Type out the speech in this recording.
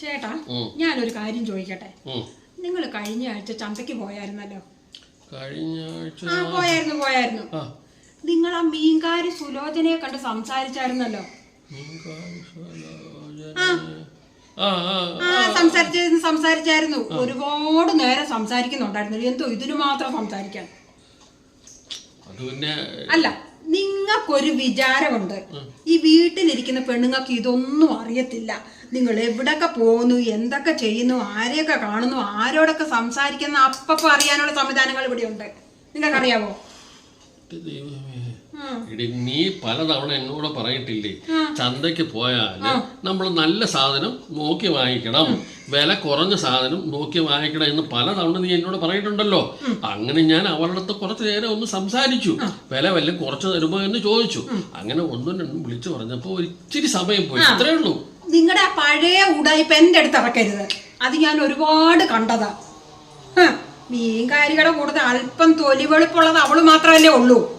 ചേട്ടാ. ഞാനൊരു കാര്യം ചോദിക്കട്ടെ? നിങ്ങൾ കഴിഞ്ഞ ആഴ്ച ചന്തയ്ക്ക് പോയായിരുന്നല്ലോ? കഴിഞ്ഞ ആഴ്ച ആ പോയായിരുന്നു പോയായിരുന്നു. നിങ്ങൾ ആ മീൻകാരി സുലോചനയെ കണ്ട് സംസാരിച്ചായിരുന്നല്ലോ? സംസാരിച്ച സംസാരിച്ചായിരുന്നു. ഒരുപാട് നേരം സംസാരിക്കുന്നുണ്ടായിരുന്നു. എന്തോ ഇതിനു മാത്രം സംസാരിക്കാൻ. അല്ല നിങ്ങൾക്കൊരു വിചാരമുണ്ട്. ഈ വീട്ടിലിരിക്കുന്ന പെണ്ണുങ്ങൾക്ക് ഇതൊന്നും അറിയത്തില്ല. നിങ്ങൾ എവിടൊക്കെ പോകുന്നു എന്തൊക്കെ ചെയ്യുന്നു ആരെയൊക്കെ കാണുന്നു ആരോടൊക്കെ സംസാരിക്കുന്ന അപ്പപ്പോ അറിയാനുള്ള സംവിധാനങ്ങൾ ഇവിടെ ഉണ്ട് നിങ്ങൾക്കറിയാവോ. നീ പലതവണ എന്നോട് പറയിട്ടില്ലേ ചന്തക്ക് ചന്തയ്ക്ക് പോയാൽ നമ്മൾ നല്ല സാധനം നോക്കി വാങ്ങിക്കണം. വില കുറഞ്ഞ സാധനം നോക്കി വാങ്ങിക്കണം എന്ന് പലതവണ നീ എന്നോട് പറഞ്ഞിട്ടുണ്ടല്ലോ. അങ്ങനെ ഞാൻ അവരുടെ അടുത്ത് കുറച്ചു നേരം ഒന്ന് സംസാരിച്ചു. വില വല്ലതും കുറച്ച് തരുമോ എന്ന് ചോദിച്ചു. അങ്ങനെ ഒന്നും രണ്ടും വിളിച്ചു പറഞ്ഞപ്പോ ഒരിച്ചിരി സമയം പോയി. അത്രേ ഉള്ളൂ. നിങ്ങളുടെ ആ പഴയ ഉടായ്പ എന്റെ അടുത്ത് ഇറക്കരുത്. അത് ഞാൻ ഒരുപാട് കണ്ടതാ. മീൻകാരികളുടെ കൂടുതൽ അല്പം തൊലിവെളുപ്പുള്ളത് അവൾ മാത്രമല്ലേ ഉള്ളൂ.